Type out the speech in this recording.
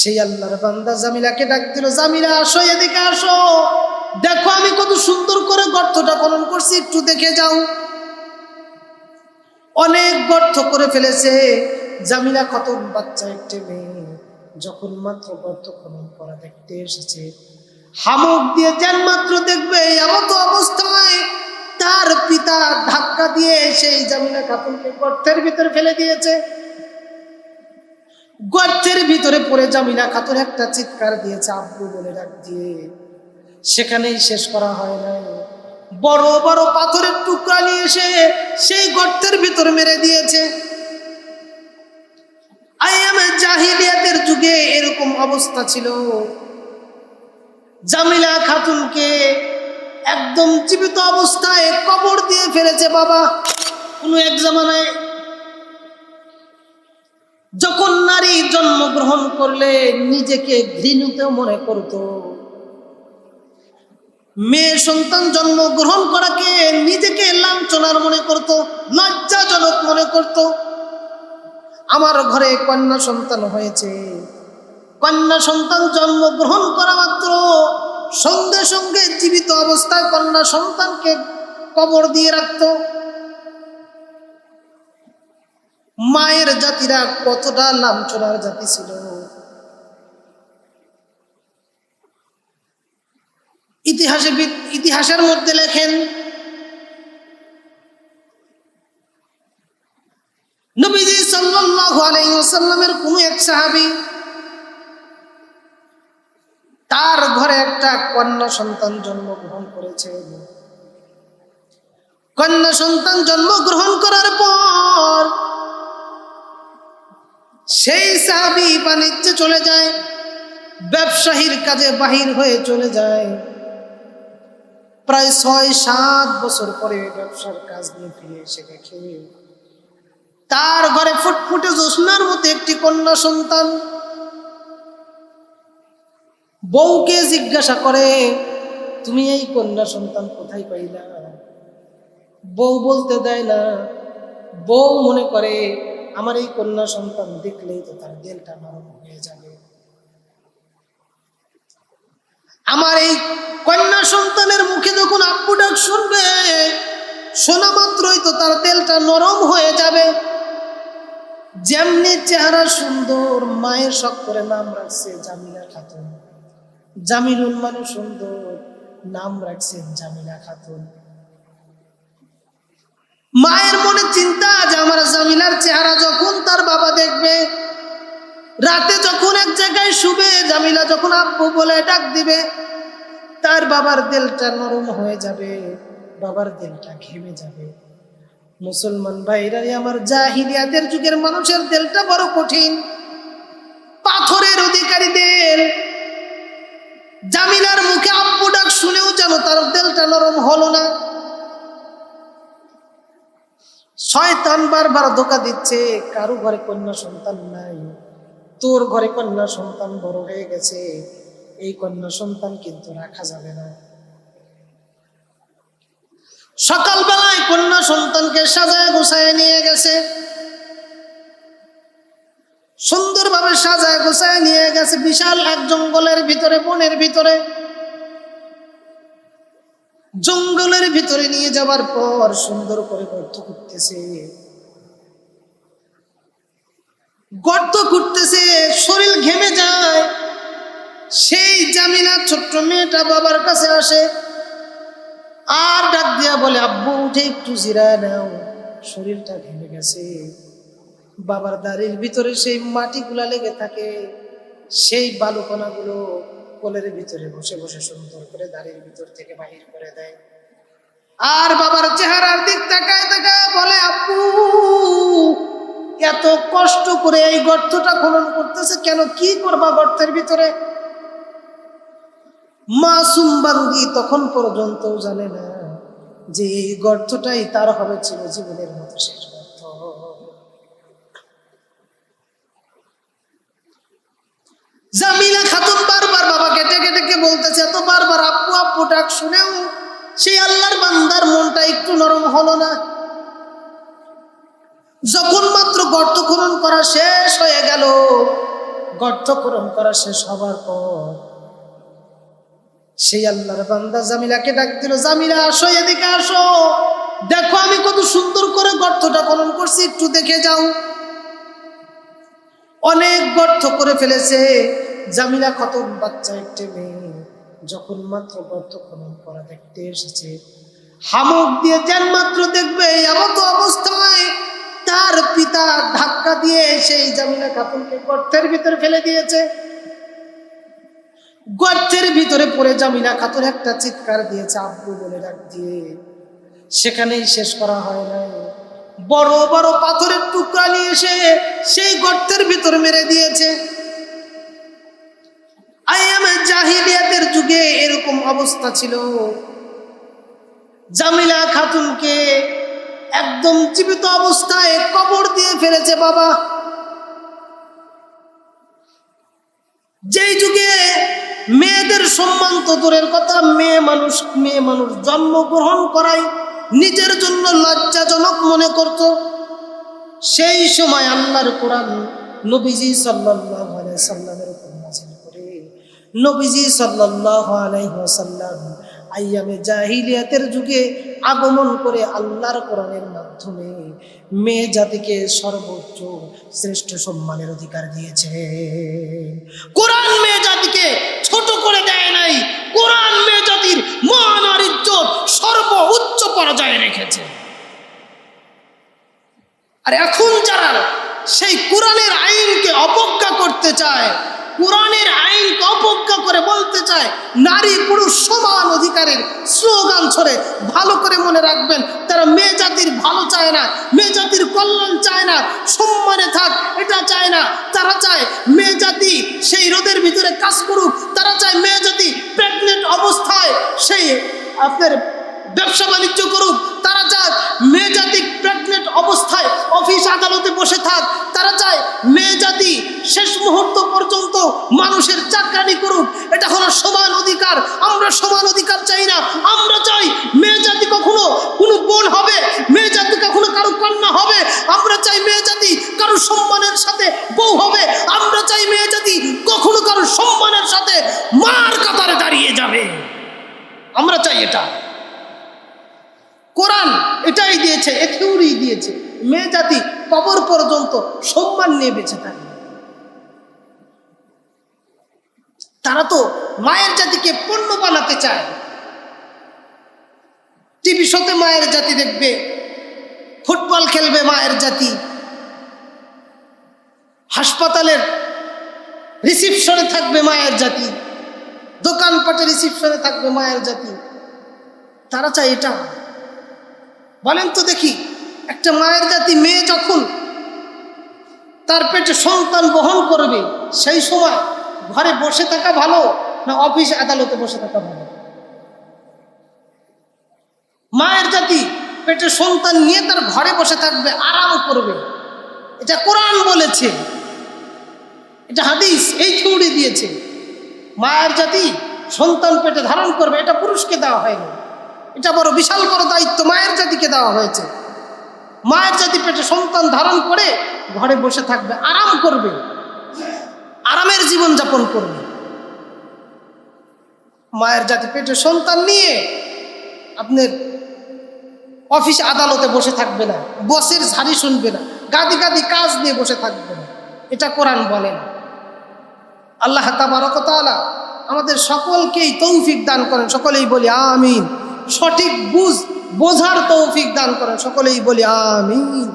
সেই আল্লাহর বান্দা জামিলাকে ডাক দিল, জামিলা, আসো, এদিকে আসো। দেখো আমি কত সুন্দর করে গর্তটা খনন করছি, একটু দেখে যাও। অনেক গর্ত করে ফেলেছে। জামিলা খতম বাচ্চা একটি মেয়ে, যখন মাত্র গর্ত খনন করা দেখতে এসেছে। হামক দিয়ে যেন মাত্র দেখবে এমত অবস্থায়। তার পিতা ধাক্কা দিয়ে সেই জামিলা খাতুনকে গর্তের ভিতরে ফেলে দিয়েছে। গর্তের ভিতরে পড়ে জামিলা খাতুন একটা চিৎকার দিয়েছে, আব্বু বলে ডাক দিয়ে। সেখানেই শেষ করা হয় না বড় বড় পাথরের টুকরা নিয়ে এসে সেই গর্তের ভিতরে মেরে দিয়েছে। জাহিলিয়াতের যুগে এরকম অবস্থা ছিল। জামিলা খাতুনকে একদম জীবিত অবস্থায় কবর দিয়ে ফেলেছে বাবা। কোনো এক জামানায় নারী জন্মগ্রহণ করলে নিজেকে ঘৃণিত মনে করত। মেয়ে সন্তান জন্মগ্রহণ করাকে নিজেকে লাঞ্ছনার মনে করত, লজ্জাজনক মনে করত। আমার ঘরে কন্যা সন্তান হয়েছে। কন্যা সন্তান জন্মগ্রহণ করা মাত্র সঙ্গে সঙ্গে জীবিত অবস্থায় কন্যা সন্তানকে কবর দিয়ে রাখত। মায়ের জাতিরা কতটা লাঞ্ছনার জাতি ছিল। ইতিহাসে ইতিহাসের মধ্যে লেখেন, নবীজি সাল্লাল্লাহু কোন এক সাহাবী তার ঘরে একটা কন্যা সন্তান জন্মগ্রহণ করেছে। কন্যা সন্তান জন্মগ্রহণ করার পর সেই সাহাবি বাণিজ্যে চলে যায়, ব্যবসায়ীর কাজে বাহির হয়ে চলে যায়। প্রায় ছয় সাত বছর পরে ব্যবসার কাজ নিয়ে ফিরে এসে দেখে, তার ঘরে ফুটফুটে জোসনার মতো একটি কন্যা সন্তান। বউকে জিজ্ঞাসা করে, তুমি এই কন্যা সন্তান কোথায় পাইলা? বউ বলতে দেয় না। বউ মনে করে আমার এই কন্যা সন্তান দেখলেই তো তার দিলটা নরম হয়ে যাবে। আমার এই কন্যা সন্তানের মুখে যখন আব্বু ডাক শুনবে, শোনা মাত্রই তো তার তেলটা নরম হয়ে যাবে। যেমনি চেহারা সুন্দর, মায়ের শখ করে নাম রাখছে জামিলা খাতুন। জামিলুল মানে সুন্দর, নাম রাখছে জামিলা খাতুন। মায়ের মনে চিন্তা যে আমার জামিলার চেহারা যখন তার বাবা দেখবে, রাতে যখন এক জায়গায় শুবে, জামিলা যখন আব্বু বলে ডাক দিবে, তার বাবার দিলটা নরম হয়ে যাবে, বাবার দিলটা ঘেমে যাবে। মুসলমান ভাইরাই আমার জাহিলিয়াদের যুগের মানুষের দিলটা বড় কঠিন। পাথরের অধিকারীদের জামিলার মুখে আব্বু ডাক শুনেও যেন তার দিলটা নরম হলো না। শয়তান বারবার ধোকা দিচ্ছে, কারও ঘরে কন্যা সন্তান নাই। তোর ঘরে কন্যা সন্তান বড় হয়ে গেছে, এই কন্যা সন্তান কিন্তু রাখা যাবে না। সকালবেলায় কন্যা সন্তানকে সাজায় গোছায় নিয়ে গেছে। সুন্দরভাবে সাজায় গোছায় নিয়ে গেছে, বিশাল এক জঙ্গলের ভিতরে, বনের ভিতরে। জঙ্গলের ভিতরে নিয়ে যাবার পর সুন্দর করে গর্ত করতেছে গর্ত করতেছে শরীর ঘেমে যায়। সেই জামিনা ছোট্ট মেয়েটা বাবার কাছে আসে। আর ডাক দিয়া বলে, আব্বু, উঠে একটু জিরায় নাও, শরীরটা ঘেমে গেছে। বাবার দাড়ির ভিতরে সেই মাটিগুলা লেগে থাকে। সেই বালুকণাগুলো কোলের ভিতরে বসে বসে সুন্দর করে দাড়ির ভিতর থেকে বাহির করে দেয়। আর বাবার চেহারার দিক তাকায় তাকায় বলে, আপু, এত কষ্ট করে এই গর্তটা খনন করতেছে, কেন কি করবা গর্তের ভিতরে? মাসুম বাঙ্গি তখন পর্যন্ত জানে না যে এই গর্তটাই তার হবে ছিল জীবনের মতো শেষ গর্ত। জামিলা খাতুন ডেকে ডেকে বলতেছে, এত বারবার আপু আপু ডাক শুনেও সেই আল্লাহর বান্দার মনটা একটু নরম হলো না। যখন মাত্র গর্ত খনন করা শেষ হয়ে গেল, গর্ত পূরণ করা শেষ হবার পর সেই আল্লাহর বান্দা জামিলাকে ডাক দিল, জামিলা, আসো, এদিকে আসো। দেখো আমি কত সুন্দর করে গর্তটা খনন করছি, একটু দেখে যাও। অনেক গর্ত করে ফেলেছে। জামিলা কত বাচ্চা একটি মেয়ে যখন মাত্র খনন করা দেখতে এসেছে। হামক দিয়ে যেন মাত্র দেখবে এমত অবস্থায় তার পিতা ধাক্কা দিয়ে সেই জামিলা খাতুনকে গর্তের ভিতরে ফেলে দিয়েছে। গর্তের ভিতরে পড়ে জামিলা খাতুন একটা চিৎকার দিয়েছে, আব্বু বলে ডাক দিয়ে। সেখানেই শেষ করা হয় নাই। বড় বড় পাথরের টুকরা নিয়ে এসে সেই গর্তের ভিতরে মেরে দিয়েছে। অবস্থা ছিল। জামিলা খাতুনকে একদম জীবিত অবস্থায় কবর দিয়ে ফেলেছে বাবা। যেই যুগে মেয়েদের সম্মান তো দূরের কথা, মেয়ে মানুষ মেয়ে মানুষ জন্মগ্রহণ করাই নিজের জন্য লজ্জাজনক মনে করত। সেই সময় আল্লাহর কোরআন নবীজি আলাইহি সাল্লামের উপর নবীজি সাল্লাল্লাহু আলাইহি আইয়ামে জাহিলিয়াতের যুগে আগমন করে আল্লাহর কোরআনের মাধ্যমে মেয়ে জাতিকে সর্বোচ্চ শ্রেষ্ঠ সম্মানের অধিকার দিয়েছে কোরআন মেয়ে জাতিকে ছোট করে দেয় নাই, কোরআন মেয়ে জাতির মান আর ইজ্জত সর্বোচ্চ পর্যায়ে রেখেছে। আর এখন যারা সেই কোরআনের আইনকে অবজ্ঞা করতে চায় কোরআনের আইনকে অবজ্ঞা করে বলতে চায়, নারী পুরুষ সমান অধিকারের স্লোগান ছড়ে ভালো করে মনে রাখবেন, তারা মেয়ে জাতির ভালো চায় না, মেয়ে জাতির কল্যাণ চায় না, সম্মানে থাক, এটা চায় না, তারা চায় মেয়ে জাতি সেই রোদের ভিতরে কাজ করুক, তারা চায় মেয়ে জাতি প্রেগনেন্ট অবস্থায় সেই আপনার ব্যবসা বাণিজ্য করুক, তারা চায় মেয়ে জাতি প্রেগনেন্ট অবস্থায় অফিস আদালতে বসে থাক জাতি শেষ মুহূর্ত পর্যন্ত মানুষের চাকরানি করুক। এটা হলো সমান অধিকার। আমরা সমান অধিকার চাই না। আমরা চাই মেয়ে জাতি কখনো কোনো বোন হবে, মেয়ে জাতি কখনো কারও কন্যা হবে। আমরা চাই মেয়ে জাতি কারও সম্মানের সাথে বউ হবে। আমরা চাই মেয়ে জাতি কখনো কারও সম্মানের সাথে মার কাতারে দাঁড়িয়ে যাবে। আমরা চাই এটা। কোরআন এটাই দিয়েছে, এ থিওরি দিয়েছে। মেয়ে জাতি কবর পর্যন্ত সম্মান নিয়ে বেঁচে থাকে তারা তো মায়ের জাতিকে পণ্য বানাতে চায়। টিভি শোতে মায়ের জাতি দেখবে, ফুটবল খেলবে মায়ের জাতি। হাসপাতালের রিসিপশনে থাকবে মায়ের জাতি। দোকানপাটে রিসিপশনে থাকবে মায়ের জাতি। তারা চায় এটা। বলেন তো দেখি, একটা মায়ের জাতি মেয়ে যখন তার পেটে সন্তান বহন করবে, সেই সময় ঘরে বসে থাকা ভালো না অফিস আদালতে বসে থাকা ভালো? মায়ের জাতি পেটে সন্তান নিয়ে তার ঘরে বসে থাকবে, আরাম করবে। এটা কোরআন বলেছে। এটা হাদিস, এই থিউরি দিয়েছে। মায়ের জাতি সন্তান পেটে ধারণ করবে, এটা পুরুষকে দেওয়া হয়নি। এটা বড় বিশাল বড় দায়িত্ব মায়ের জাতিকে দেওয়া হয়েছে। মায়ের জাতি পেটে সন্তান ধারণ করে ঘরে বসে থাকবে, আরাম করবে। আরামের জীবন যাপন করবে। মায়ের জাতি পেটে সন্তান নিয়ে আপনার অফিস আদালতে বসে থাকবে না, বসের ঝাড়ি শুনবে না, গাদি গাদি কাজ নিয়ে বসে থাকবে না, এটা কোরআন বলেন আল্লাহ তাবারকতালা আমাদের সকলকেই তৌফিক দান করেন, সকলেই বলি আমিন। সঠিক বুঝ, বোঝার তৌফিক দান করেন, সকলেই বলি আমিন।